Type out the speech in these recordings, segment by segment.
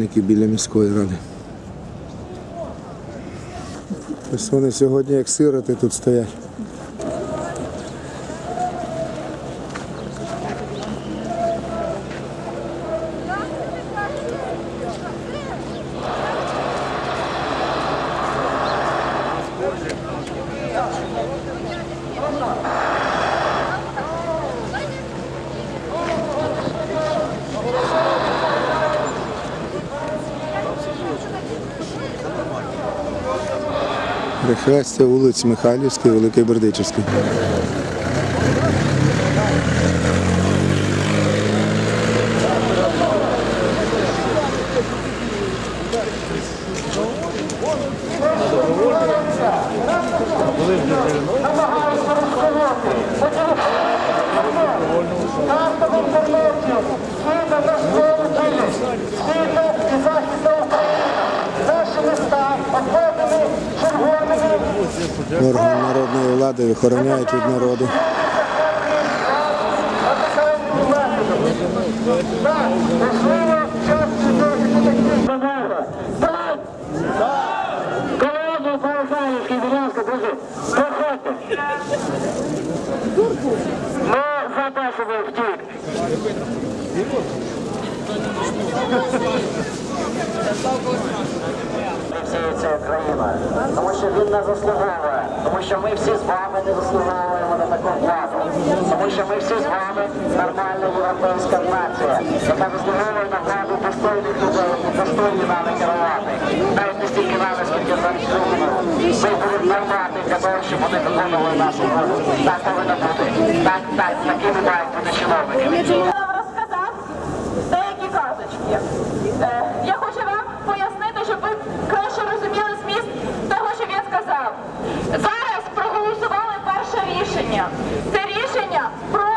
будівельників біля міської ради. Ось вони сьогодні як сироти тут стоять. Прихрестя вулиць Михайлівської, Великої Бердичівської. Намагаюся розховати! Стартову інформацію! органи народної влади охороняють від народу. Ми запасимо втік. Це Україна що він не заслуговує, тому що ми всі з вами не заслуговуємо на таку владу, тому що ми всі з вами нормальна європейська нація, яка заслуговує на владу достойних людей, достойні нами керувати. Навіть не стільки нами, скільки заслуговуємо. Ми будемо нормати для того, щоб вони виконували нашу волю. Так повинно бути. Так, так, такими мають бути чиновниками. рішення. Це рішення про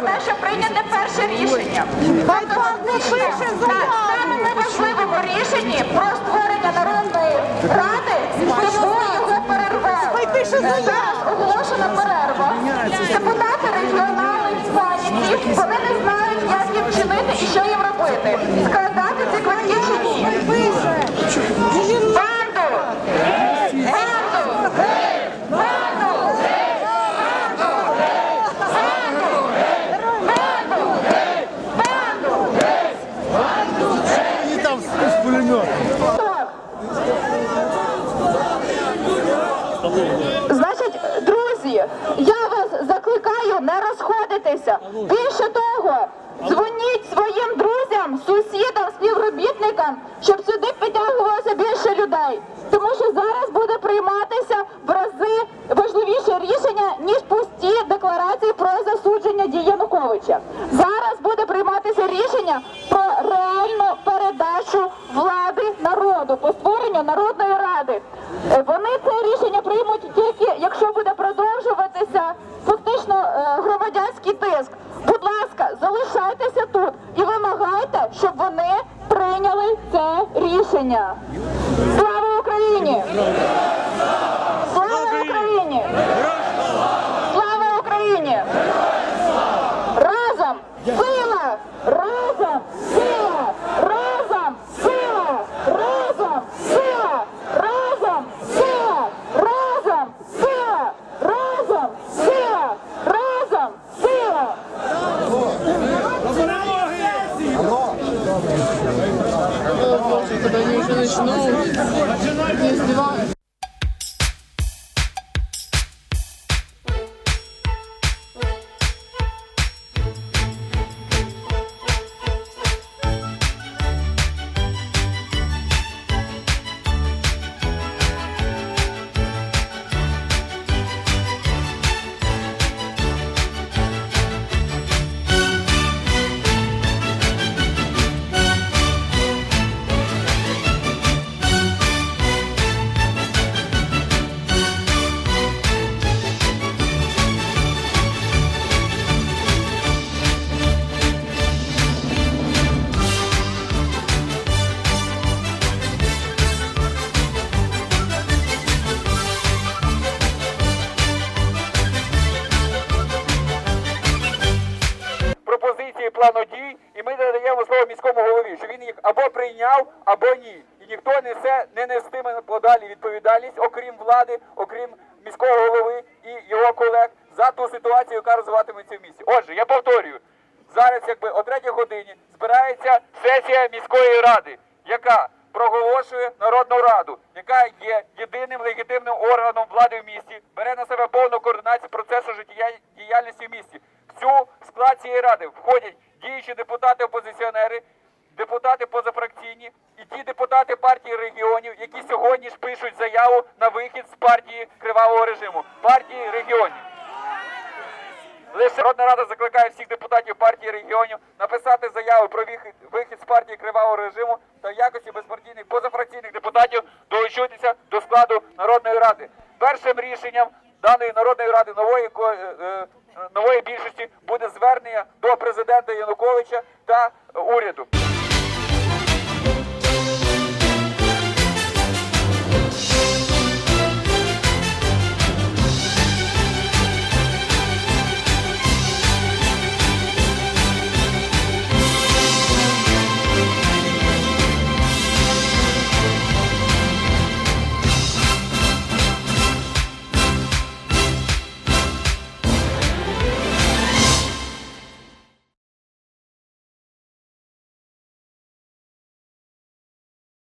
те, що прийняте перше рішення. Саме неважливому рішенні про створення народної ради, тому його перерве. Зараз оголошена перерва. Депутати регіональних планів, вони не знають, як їм чинити і що їм робити. Значить, друзі, я вас закликаю не розходитися. Більше того, дзвоніть своїм друзям, сусідам, співробітникам, щоб сюди підтягувалося більше людей. Тому що зараз буде прийматися в рази важливіше рішення, ніж пусті декларації про засудження дій Януковича. Зараз буде прийматися рішення про реальну передачу влади народу по створенню народної ради. Е, Вони це рішення приймуть тільки, якщо буде продовжуватися фактично е, громадянський тиск. Будь ласка, залишайтеся тут і вимагайте, щоб вони прийняли це рішення. Слава Україні! Слава Україні! Слава Україні! Разом плану дій, і ми надаємо слово міському голові, що він їх або прийняв, або ні. І ніхто несе не нестиме подалі відповідальність, окрім влади, окрім міського голови і його колег за ту ситуацію, яка розвиватиметься в місті. Отже, я повторюю, зараз, якби о третій годині збирається сесія міської ради, яка проголошує народну раду, яка є єдиним легітимним органом влади в місті, бере на себе повну координацію процесу життєдіяльності в місті. В цю склад цієї ради входять діючі депутати-опозиціонери, депутати позафракційні і ті депутати партії регіонів, які сьогодні ж пишуть заяву на вихід з партії кривавого режиму, партії регіонів. Лише Народна Рада закликає всіх депутатів партії регіонів написати заяву про вихід, з партії кривавого режиму та в якості безпартійних позафракційних депутатів долучитися до складу Народної Ради. Першим рішенням даної Народної Ради нової е, е, нової більшості буде звернення до президента Януковича та уряду.